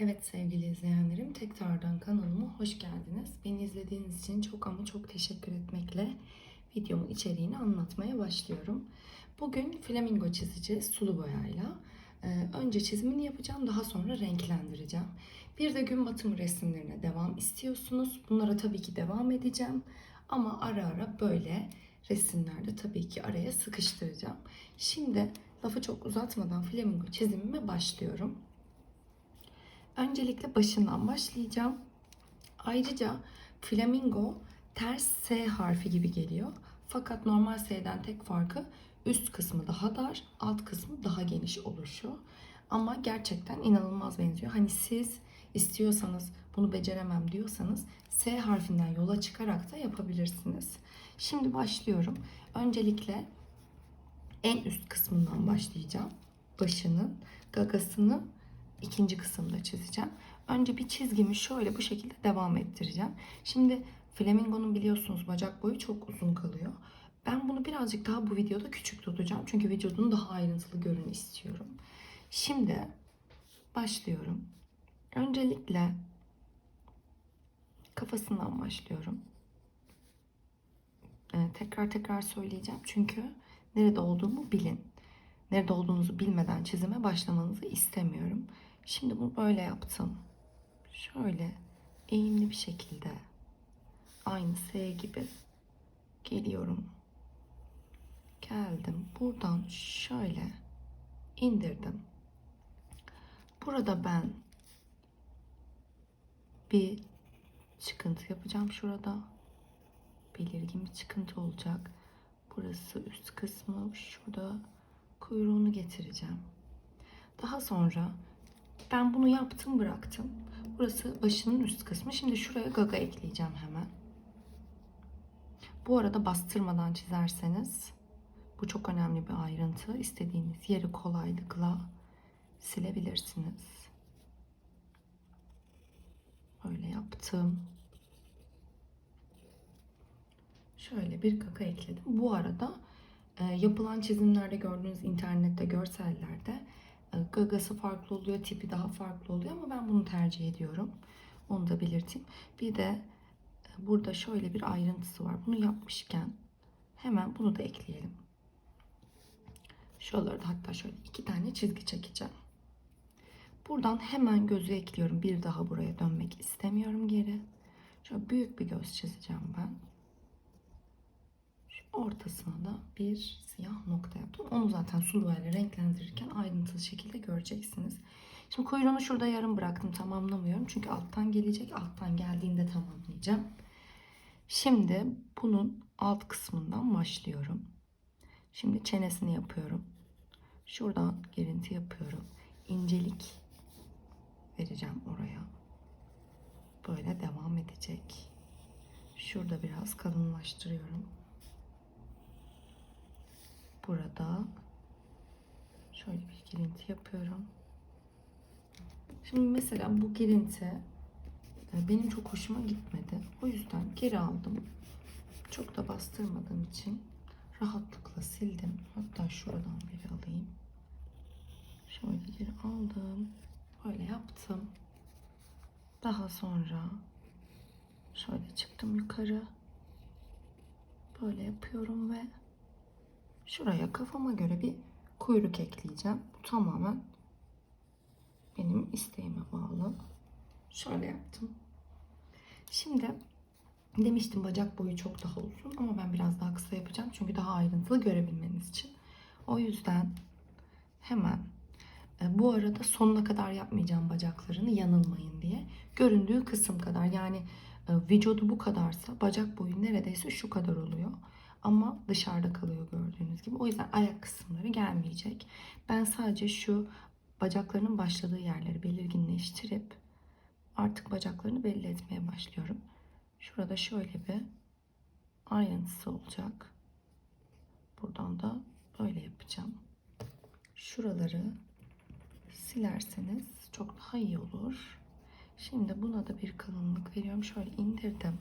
Evet sevgili izleyenlerim tekrardan kanalıma hoş geldiniz. Beni izlediğiniz için çok ama çok teşekkür etmekle videomun içeriğini anlatmaya başlıyorum. Bugün flamingo çizeceğiz sulu boyayla. Ee, önce çizimini yapacağım daha sonra renklendireceğim. Bir de gün batımı resimlerine devam istiyorsunuz. Bunlara tabii ki devam edeceğim. Ama ara ara böyle resimlerde tabii ki araya sıkıştıracağım. Şimdi lafı çok uzatmadan flamingo çizimime başlıyorum. Öncelikle başından başlayacağım. Ayrıca flamingo ters S harfi gibi geliyor. Fakat normal S'den tek farkı üst kısmı daha dar, alt kısmı daha geniş oluşu. Ama gerçekten inanılmaz benziyor. Hani siz istiyorsanız bunu beceremem diyorsanız S harfinden yola çıkarak da yapabilirsiniz. Şimdi başlıyorum. Öncelikle en üst kısmından başlayacağım. Başının gagasını ikinci kısımda çizeceğim. Önce bir çizgimi şöyle bu şekilde devam ettireceğim. Şimdi flamingonun biliyorsunuz bacak boyu çok uzun kalıyor. Ben bunu birazcık daha bu videoda küçük tutacağım. Çünkü vücudunu daha ayrıntılı görün istiyorum. Şimdi başlıyorum. Öncelikle kafasından başlıyorum. Ee, tekrar tekrar söyleyeceğim. Çünkü nerede olduğumu bilin. Nerede olduğunuzu bilmeden çizime başlamanızı istemiyorum. Şimdi bunu böyle yaptım. Şöyle eğimli bir şekilde aynı S gibi geliyorum. Geldim. Buradan şöyle indirdim. Burada ben bir çıkıntı yapacağım şurada. Belirgin bir çıkıntı olacak. Burası üst kısmı. Şurada kuyruğunu getireceğim. Daha sonra ben bunu yaptım bıraktım. Burası başının üst kısmı. Şimdi şuraya gaga ekleyeceğim hemen. Bu arada bastırmadan çizerseniz bu çok önemli bir ayrıntı. İstediğiniz yeri kolaylıkla silebilirsiniz. Böyle yaptım. Şöyle bir gaga ekledim. Bu arada e, yapılan çizimlerde gördüğünüz internette görsellerde gagası farklı oluyor, tipi daha farklı oluyor ama ben bunu tercih ediyorum. Onu da belirteyim. Bir de e, burada şöyle bir ayrıntısı var. Bunu yapmışken hemen bunu da ekleyelim. Şuralarda hatta şöyle iki tane çizgi çekeceğim. Buradan hemen gözü ekliyorum. Bir daha buraya dönmek istemiyorum geri. Şöyle büyük bir göz çizeceğim ben. Ortasına da bir siyah nokta yaptım. Onu zaten sulu boyayla renklendirirken ayrıntılı şekilde göreceksiniz. Şimdi kuyruğunu şurada yarım bıraktım. Tamamlamıyorum. Çünkü alttan gelecek. Alttan geldiğinde tamamlayacağım. Şimdi bunun alt kısmından başlıyorum. Şimdi çenesini yapıyorum. Şuradan girinti yapıyorum. İncelik vereceğim oraya. Böyle devam edecek. Şurada biraz kalınlaştırıyorum. Burada şöyle bir girinti yapıyorum. Şimdi mesela bu girinti benim çok hoşuma gitmedi. O yüzden geri aldım. Çok da bastırmadığım için rahatlıkla sildim. Hatta şuradan biri alayım. Şöyle geri aldım. Böyle yaptım. Daha sonra şöyle çıktım yukarı. Böyle yapıyorum ve şuraya kafama göre bir kuyruk ekleyeceğim. Bu tamamen benim isteğime bağlı. Şöyle yaptım. Şimdi demiştim bacak boyu çok daha uzun ama ben biraz daha kısa yapacağım. Çünkü daha ayrıntılı görebilmeniz için. O yüzden hemen e, bu arada sonuna kadar yapmayacağım bacaklarını yanılmayın diye. Göründüğü kısım kadar yani e, vücudu bu kadarsa bacak boyu neredeyse şu kadar oluyor. Ama dışarıda kalıyor gördüğünüz gibi. O yüzden ayak kısımları gelmeyecek. Ben sadece şu bacaklarının başladığı yerleri belirginleştirip artık bacaklarını belli etmeye başlıyorum. Şurada şöyle bir ayrıntısı olacak. Buradan da böyle yapacağım. Şuraları silerseniz çok daha iyi olur. Şimdi buna da bir kalınlık veriyorum. Şöyle indirdim.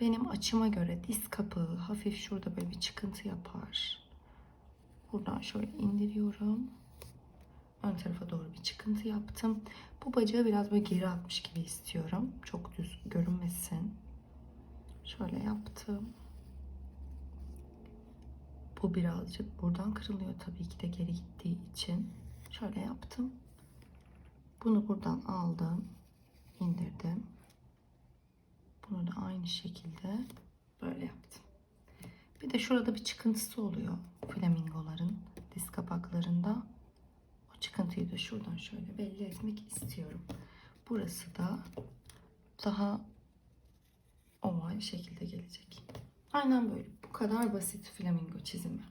Benim açıma göre diz kapağı hafif şurada böyle bir çıkıntı yapar. Buradan şöyle indiriyorum. ön tarafa doğru bir çıkıntı yaptım. Bu bacağı biraz böyle geri atmış gibi istiyorum. Çok düz görünmesin. Şöyle yaptım. Bu birazcık buradan kırılıyor tabii ki de geri gittiği için. Şöyle yaptım. Bunu buradan aldım. indirdim. Bunu da aynı şekilde böyle yaptım. Bir de şurada bir çıkıntısı oluyor flamingoların diz kapaklarında. O çıkıntıyı da şuradan şöyle belli etmek istiyorum. Burası da daha oval şekilde gelecek. Aynen böyle. Bu kadar basit flamingo çizimi.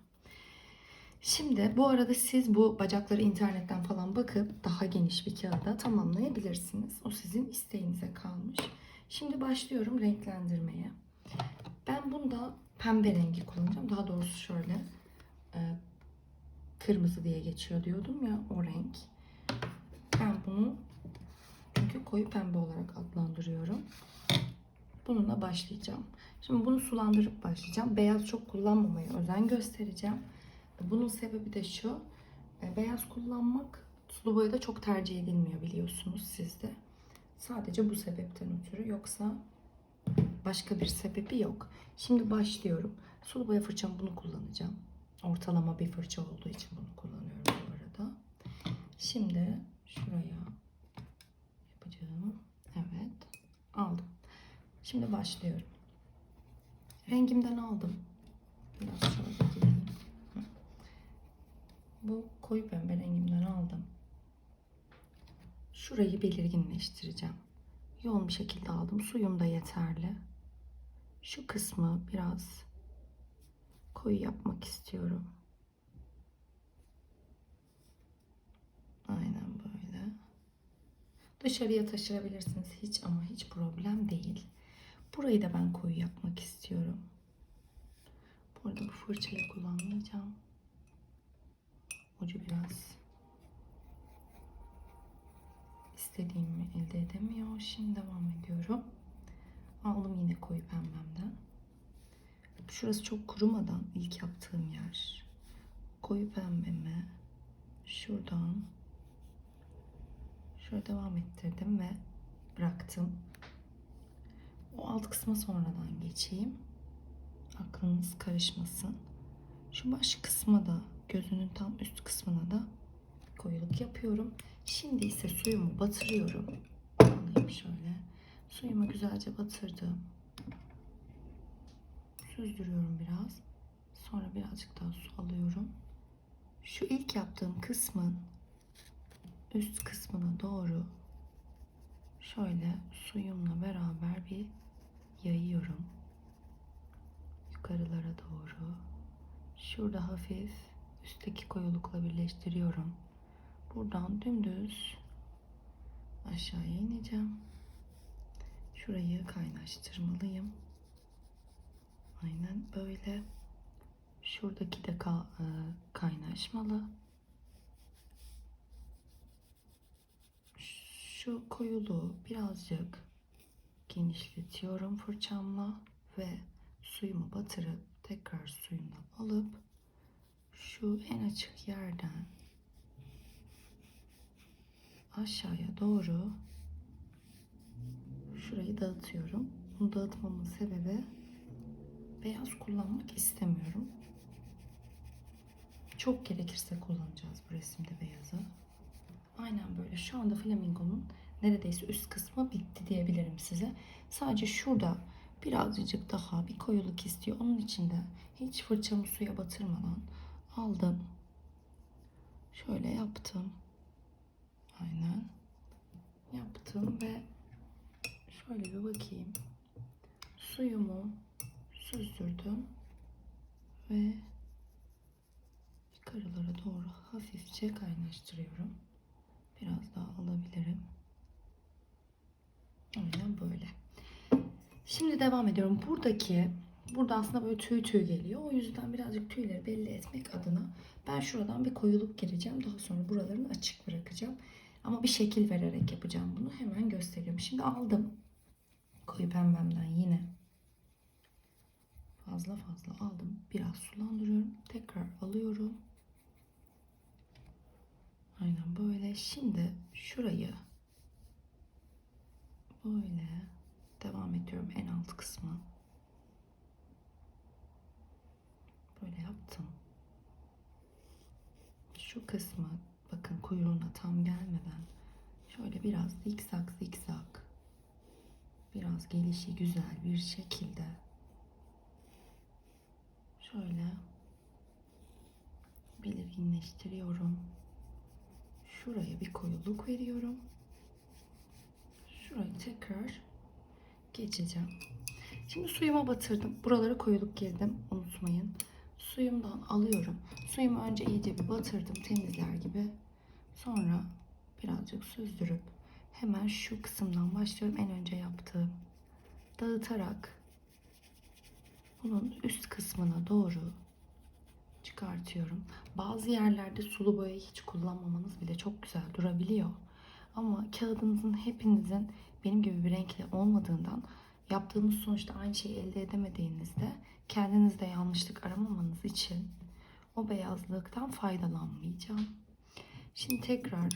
Şimdi bu arada siz bu bacakları internetten falan bakıp daha geniş bir kağıda tamamlayabilirsiniz. O sizin isteğinize kalmış. Şimdi başlıyorum renklendirmeye. Ben bunda pembe rengi kullanacağım. Daha doğrusu şöyle e, kırmızı diye geçiyor diyordum ya o renk. Ben bunu çünkü koyu pembe olarak adlandırıyorum. Bununla başlayacağım. Şimdi bunu sulandırıp başlayacağım. Beyaz çok kullanmamaya özen göstereceğim. Bunun sebebi de şu. e, Beyaz kullanmak sulu boyada çok tercih edilmiyor biliyorsunuz sizde. Sadece bu sebepten ötürü. Yoksa başka bir sebebi yok. Şimdi başlıyorum. Sulu boya fırçam bunu kullanacağım. Ortalama bir fırça olduğu için bunu kullanıyorum bu arada. Şimdi şuraya yapacağım. Evet. Aldım. Şimdi başlıyorum. Rengimden aldım. Biraz şöyle. Bu koyu pembe rengimden aldım. Şurayı belirginleştireceğim. Yoğun bir şekilde aldım. Suyum da yeterli. Şu kısmı biraz koyu yapmak istiyorum. Aynen böyle. Dışarıya taşırabilirsiniz hiç ama hiç problem değil. Burayı da ben koyu yapmak istiyorum. Bu arada bu fırçayı kullanmayacağım. Ucu biraz istediğimi elde edemiyor. Şimdi devam ediyorum. Aldım yine koyu pembemden. Şurası çok kurumadan ilk yaptığım yer. Koyu pembemi şuradan şöyle devam ettirdim ve bıraktım. O alt kısma sonradan geçeyim. Aklınız karışmasın. Şu baş kısma da gözünün tam üst kısmına da koyuluk yapıyorum. Şimdi ise suyumu batırıyorum. Alayım şöyle. Suyumu güzelce batırdım. Süzdürüyorum biraz. Sonra birazcık daha su alıyorum. Şu ilk yaptığım kısmın üst kısmına doğru şöyle suyumla beraber bir yayıyorum. Yukarılara doğru. Şurada hafif üstteki koyulukla birleştiriyorum. Buradan dümdüz aşağıya ineceğim. Şurayı kaynaştırmalıyım. Aynen böyle. Şuradaki de e, kaynaşmalı. Şu koyuluğu birazcık genişletiyorum fırçamla ve suyumu batırıp tekrar suyumla alıp şu en açık yerden aşağıya doğru şurayı dağıtıyorum. Bunu dağıtmamın sebebi beyaz kullanmak istemiyorum. Çok gerekirse kullanacağız bu resimde beyazı. Aynen böyle. Şu anda flamingonun neredeyse üst kısmı bitti diyebilirim size. Sadece şurada birazcık daha bir koyuluk istiyor. Onun için de hiç fırçamı suya batırmadan aldım. Şöyle yaptım. Aynen. Yaptım ve şöyle bir bakayım. Suyumu süzdürdüm ve yukarılara doğru hafifçe kaynaştırıyorum. Biraz daha alabilirim. Aynen böyle. Şimdi devam ediyorum. Buradaki burada aslında böyle tüy tüy geliyor. O yüzden birazcık tüyleri belli etmek adına ben şuradan bir koyuluk gireceğim. Daha sonra buralarını açık bırakacağım. Ama bir şekil vererek yapacağım bunu. Hemen gösteriyorum. Şimdi aldım. Koyu pembemden yine fazla fazla aldım. Biraz sulandırıyorum. Tekrar alıyorum. Aynen böyle. Şimdi şurayı böyle devam ediyorum en alt kısmı. Böyle yaptım. Şu kısmı bakın kuyruğuna tam gelmeden şöyle biraz zikzak zikzak biraz gelişi güzel bir şekilde şöyle belirginleştiriyorum. Şuraya bir koyuluk veriyorum. Şurayı tekrar geçeceğim. Şimdi suyuma batırdım. Buralara koyuluk girdim. Unutmayın. Suyumdan alıyorum. Suyumu önce iyice bir batırdım temizler gibi. Sonra birazcık süzdürüp hemen şu kısımdan başlıyorum. En önce yaptığım. Dağıtarak bunun üst kısmına doğru çıkartıyorum. Bazı yerlerde sulu boyayı hiç kullanmamanız bile çok güzel durabiliyor. Ama kağıdınızın hepinizin benim gibi bir renkle olmadığından yaptığınız sonuçta aynı şeyi elde edemediğinizde kendinizde yanlışlık aramamanız için o beyazlıktan faydalanmayacağım. Şimdi tekrar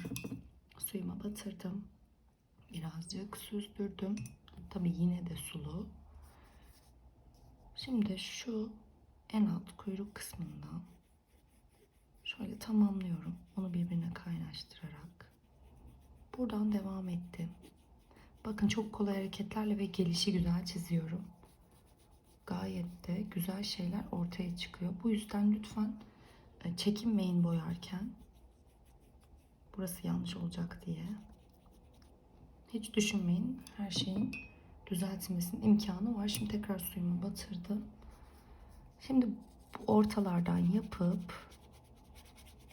suyuma batırdım. Birazcık süzdürdüm. Tabi yine de sulu. Şimdi şu en alt kuyruk kısmından şöyle tamamlıyorum. Onu birbirine kaynaştırarak. Buradan devam ettim. Bakın çok kolay hareketlerle ve gelişi güzel çiziyorum. Gayet de güzel şeyler ortaya çıkıyor. Bu yüzden lütfen e, çekinmeyin boyarken. Burası yanlış olacak diye. Hiç düşünmeyin. Her şeyin düzeltilmesinin imkanı var. Şimdi tekrar suyumu batırdım. Şimdi bu ortalardan yapıp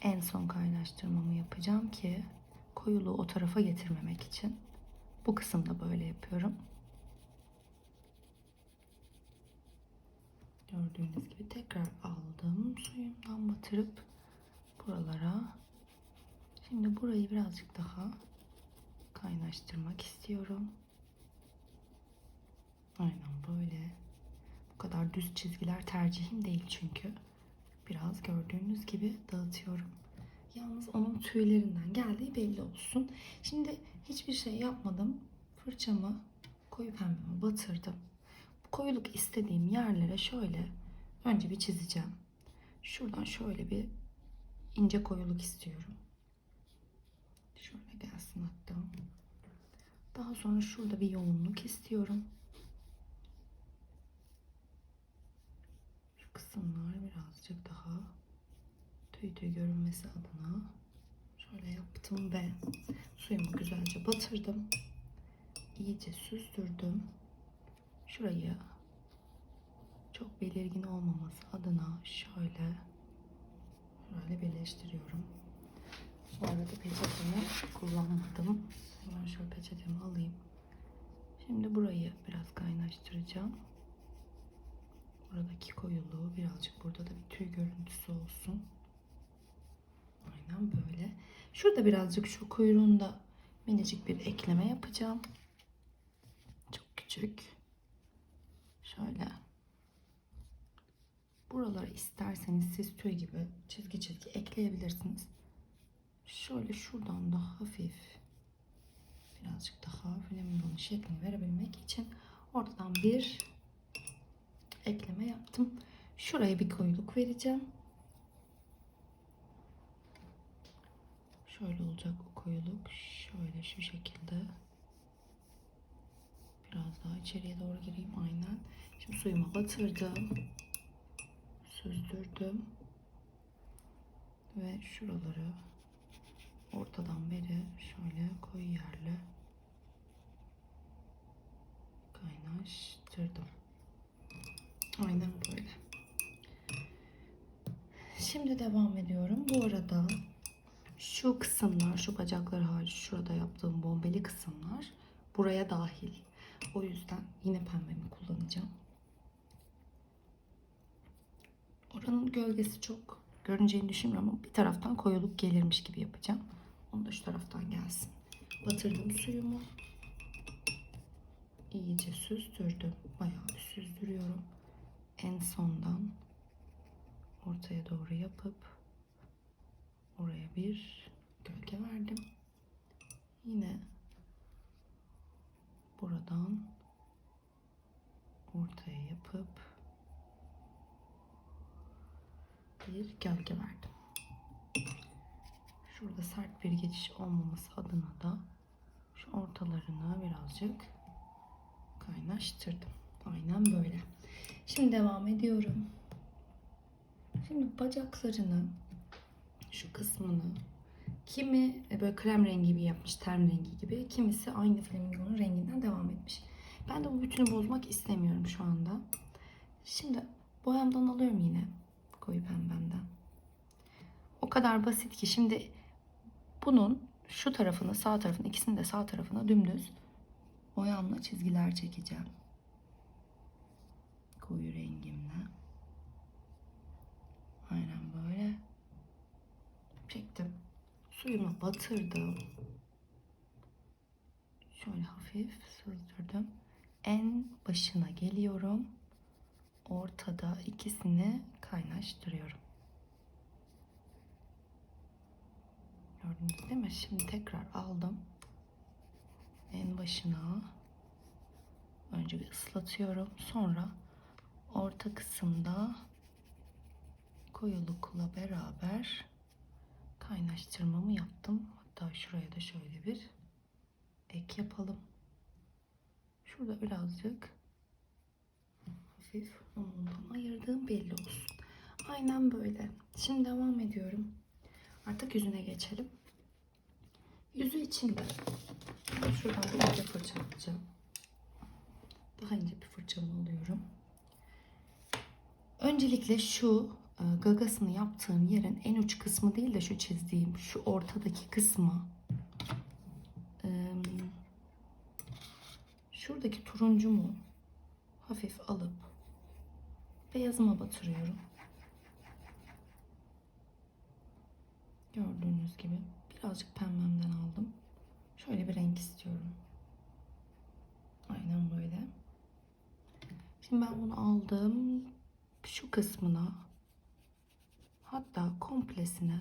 en son kaynaştırmamı yapacağım ki koyuluğu o tarafa getirmemek için. Bu kısımda böyle yapıyorum. Gördüğünüz gibi tekrar aldım. Suyumdan batırıp buralara. Şimdi burayı birazcık daha kaynaştırmak istiyorum. Aynen böyle. Bu kadar düz çizgiler tercihim değil çünkü. Biraz gördüğünüz gibi dağıtıyorum. Yalnız onun tüylerinden geldiği belli olsun. Şimdi hiçbir şey yapmadım. Fırçamı koyu pembeme batırdım. Koyuluk istediğim yerlere şöyle önce bir çizeceğim. Şuradan şöyle bir ince koyuluk istiyorum. Şöyle gelsin hatta. Daha sonra şurada bir yoğunluk istiyorum. Şu kısımlar birazcık daha tüy tüy görünmesi adına şöyle yaptım ve suyumu güzelce batırdım. İyice süzdürdüm. Şurayı çok belirgin olmaması adına şöyle şöyle birleştiriyorum. Bu arada peçetemi kullanmadım. Hemen şöyle peçetemi alayım. Şimdi burayı biraz kaynaştıracağım. Buradaki koyuluğu birazcık burada da bir tüy görüntüsü olsun. Aynen böyle. Şurada birazcık şu kuyruğunda minicik bir ekleme yapacağım. Çok küçük. Şöyle. Buraları isterseniz siz tüy gibi çizgi çizgi ekleyebilirsiniz. Şöyle şuradan da hafif birazcık daha flamingonun şeklini verebilmek için ortadan bir ekleme yaptım. Şuraya bir koyuluk vereceğim. Şöyle olacak o koyuluk. Şöyle şu şekilde. Biraz daha içeriye doğru gireyim aynen. Şimdi suyuma batırdım. Süzdürdüm. Ve şuraları ortadan beri şöyle koyu yerle kaynaştırdım. Aynen böyle. Şimdi devam ediyorum. Bu arada şu kısımlar, şu bacaklar hariç şurada yaptığım bombeli kısımlar buraya dahil. O yüzden yine pembemi kullanacağım. Oranın gölgesi çok görüneceğini düşünmüyorum ama bir taraftan koyuluk gelirmiş gibi yapacağım. Onu da şu taraftan gelsin. Batırdım suyumu. İyice süzdürdüm. Bayağı bir süzdürüyorum. En sondan ortaya doğru yapıp oraya bir gölge verdim. Yine buradan ortaya yapıp bir gölge verdim. Şurada sert bir geçiş olmaması adına da şu ortalarını birazcık kaynaştırdım. Aynen böyle. Şimdi devam ediyorum. Şimdi bacaklarını şu kısmını kimi böyle krem rengi gibi yapmış, ten rengi gibi. Kimisi aynı flamingonun renginden devam etmiş. Ben de bu bütünü bozmak istemiyorum şu anda. Şimdi boyamdan alıyorum yine koyu pembemden. O kadar basit ki şimdi bunun şu tarafını sağ tarafını ikisini de sağ tarafına dümdüz boyamla çizgiler çekeceğim. Koyu rengimle. Aynen böyle. Çektim. Suyuma batırdım. Şöyle hafif sızdırdım. En başına geliyorum. Ortada ikisini kaynaştırıyorum. Gördünüz değil mi? Şimdi tekrar aldım. En başına önce bir ıslatıyorum. Sonra orta kısımda koyulukla beraber kaynaştırmamı yaptım. Hatta şuraya da şöyle bir ek yapalım. Şurada birazcık hafif ondan ayırdığım belli olsun. Aynen böyle. Şimdi devam ediyorum. Artık yüzüne geçelim. Yüzü için de şuradan bir ince fırça alacağım. Daha ince bir fırçamı alıyorum. Öncelikle şu gagasını yaptığım yerin en uç kısmı değil de şu çizdiğim şu ortadaki kısmı e, şuradaki turuncumu hafif alıp beyazıma batırıyorum. Gördüğünüz gibi birazcık pembemden aldım. Şöyle bir renk istiyorum. Aynen böyle. Şimdi ben bunu aldım. Şu kısmına hatta komplesine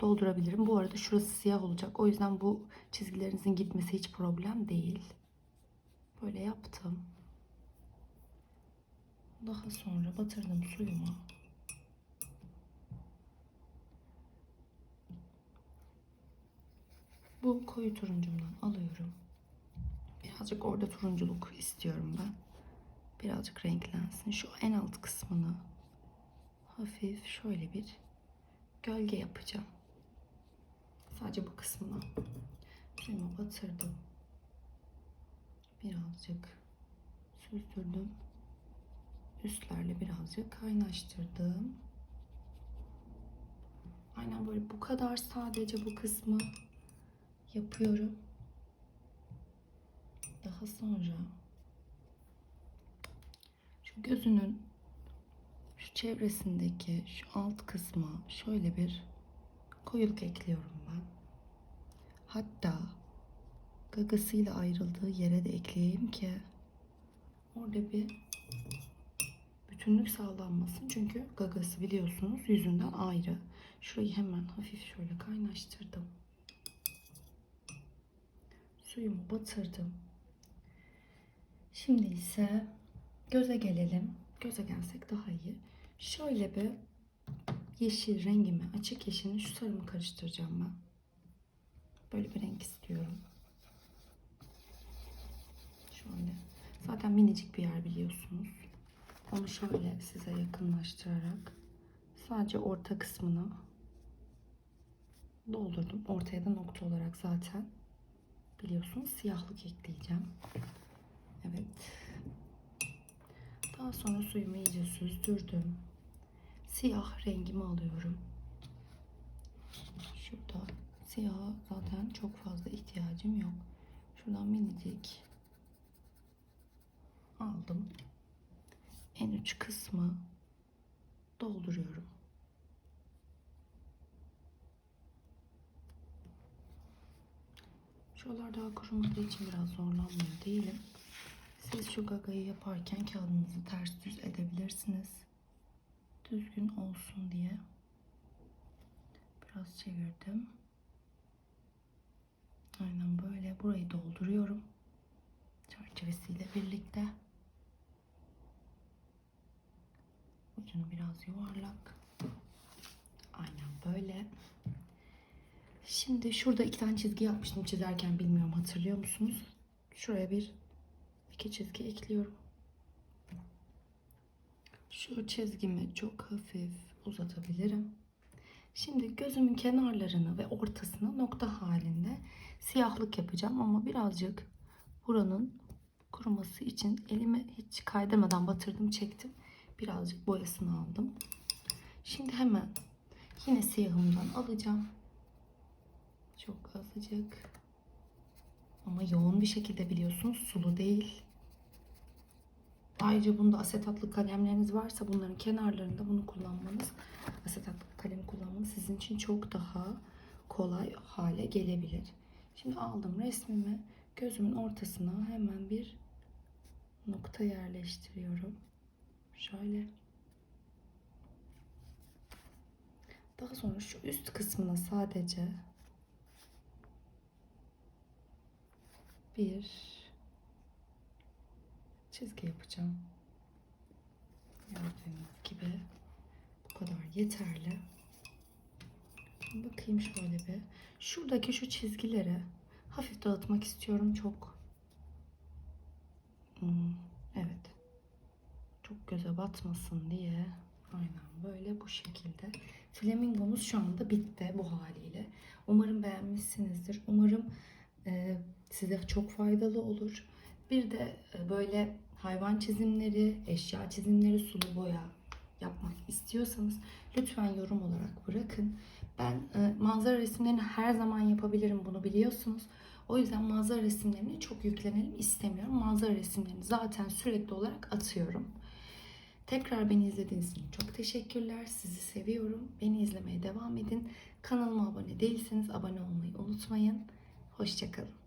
doldurabilirim. Bu arada şurası siyah olacak. O yüzden bu çizgilerinizin gitmesi hiç problem değil. Böyle yaptım. Daha sonra batırdım suyumu. Bu koyu turuncumdan alıyorum. Birazcık orada turunculuk istiyorum ben. Birazcık renklensin. Şu en alt kısmını hafif şöyle bir gölge yapacağım. Sadece bu kısmına. Suyumu batırdım. Birazcık süzdürdüm. Üstlerle birazcık kaynaştırdım. Aynen böyle bu kadar sadece bu kısmı yapıyorum. Daha sonra şu gözünün çevresindeki şu alt kısma şöyle bir koyuluk ekliyorum ben. Hatta gagasıyla ayrıldığı yere de ekleyeyim ki orada bir bütünlük sağlanmasın. Çünkü gagası biliyorsunuz yüzünden ayrı. Şurayı hemen hafif şöyle kaynaştırdım. Suyumu batırdım. Şimdi ise göze gelelim. Göze gelsek daha iyi. Şöyle bir yeşil rengimi, açık yeşilini şu sarımı karıştıracağım ben. Böyle bir renk istiyorum. Şöyle. Zaten minicik bir yer biliyorsunuz. Onu şöyle size yakınlaştırarak sadece orta kısmına doldurdum. Ortaya da nokta olarak zaten biliyorsunuz siyahlık ekleyeceğim. Evet. Daha sonra suyumu iyice süzdürdüm. Siyah rengimi alıyorum. Şurada siyaha zaten çok fazla ihtiyacım yok. Şuradan minicik aldım. En uç kısmı dolduruyorum. Şuralar daha kurumadığı için biraz zorlanmıyor değilim. Siz şu gagayı yaparken kağıdınızı ters düz edebilirsiniz. Düzgün olsun diye biraz çevirdim. Aynen böyle burayı dolduruyorum. Çerçevesiyle birlikte. Ucunu biraz yuvarlak. Aynen böyle. Şimdi şurada iki tane çizgi yapmıştım çizerken bilmiyorum hatırlıyor musunuz? Şuraya bir iki çizgi ekliyorum. Şu çizgimi çok hafif uzatabilirim. Şimdi gözümün kenarlarını ve ortasını nokta halinde siyahlık yapacağım ama birazcık buranın kuruması için elimi hiç kaydırmadan batırdım çektim. Birazcık boyasını aldım. Şimdi hemen yine siyahımdan alacağım. Çok azıcık. Ama yoğun bir şekilde biliyorsunuz sulu değil. Ayrıca bunda asetatlı kalemleriniz varsa bunların kenarlarında bunu kullanmanız, asetatlı kalem kullanmanız sizin için çok daha kolay hale gelebilir. Şimdi aldım resmimi gözümün ortasına hemen bir nokta yerleştiriyorum. Şöyle. Daha sonra şu üst kısmına sadece bir çizgi yapacağım. Gördüğünüz gibi bu kadar yeterli. Bakayım şöyle bir. Şuradaki şu çizgileri hafif dağıtmak istiyorum çok. Hmm, evet. Çok göze batmasın diye. Aynen böyle bu şekilde. Flamingomuz şu anda bitti bu haliyle. Umarım beğenmişsinizdir. Umarım e, size çok faydalı olur. Bir de e, böyle hayvan çizimleri, eşya çizimleri, sulu boya yapmak istiyorsanız lütfen yorum olarak bırakın. Ben e, manzara resimlerini her zaman yapabilirim bunu biliyorsunuz. O yüzden manzara resimlerini çok yüklenelim istemiyorum. Manzara resimlerini zaten sürekli olarak atıyorum. Tekrar beni izlediğiniz için çok teşekkürler. Sizi seviyorum. Beni izlemeye devam edin. Kanalıma abone değilseniz abone olmayı unutmayın. Hoşçakalın.